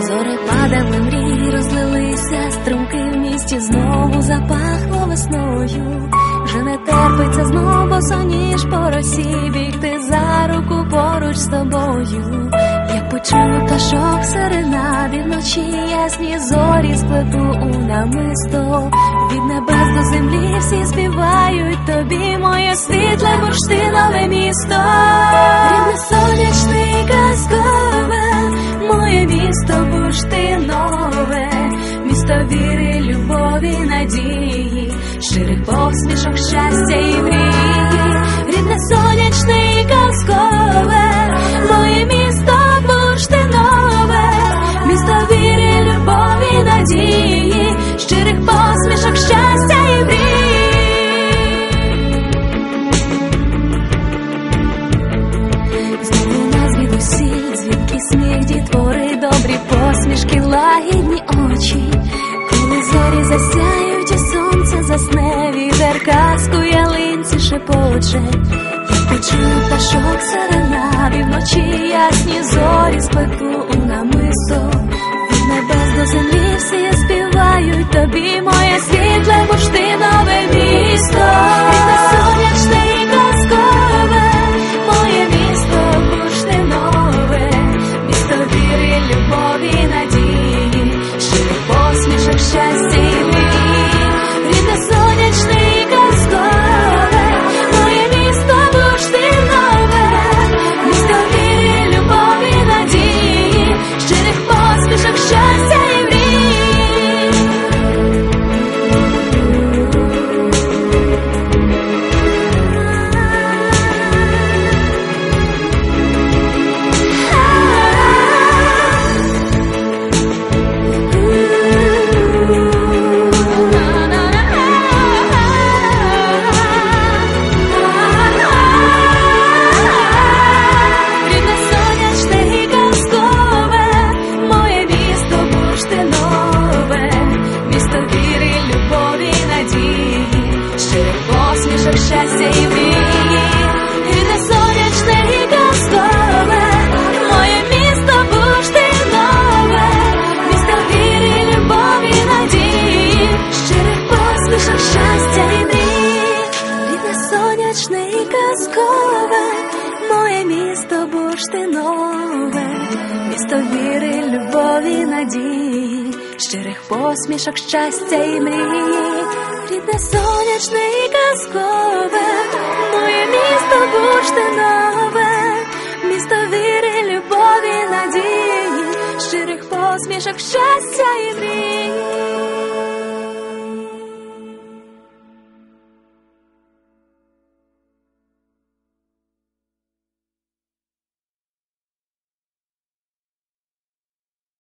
Зори падали мрії, розлилися струмки в місті, знову запахло весною. Вже не терпиться знову соніж по росі, бігти за руку поруч з тобою. Як почую пташок серенади вночі ясні зорі сплету у намисто. Від небес до землі всі співають тобі, моє світле бурштинове місто, і казкове, моє місто бурштинове, місто віри, любові, надії, щирих посмішок, щастя і мрії, рідне сонячне і казкове, сміх дітвори, добрі посмішки, лагідні очі, коли зорі засяють, і сонце засне, вітер казку ялинці шепоче, як почув пташок серенади вночі ясні зорі спеку у намисто, мрії. Рідне сонячне і казкове, моє місто бурштинове, місто віри, любові, надії, щирих посмішок, щастя і мрії, рідне сонячне і казкове, моє місто бурштинове, місто віри, любові, надії, щирих посмішок, щастя і мрії.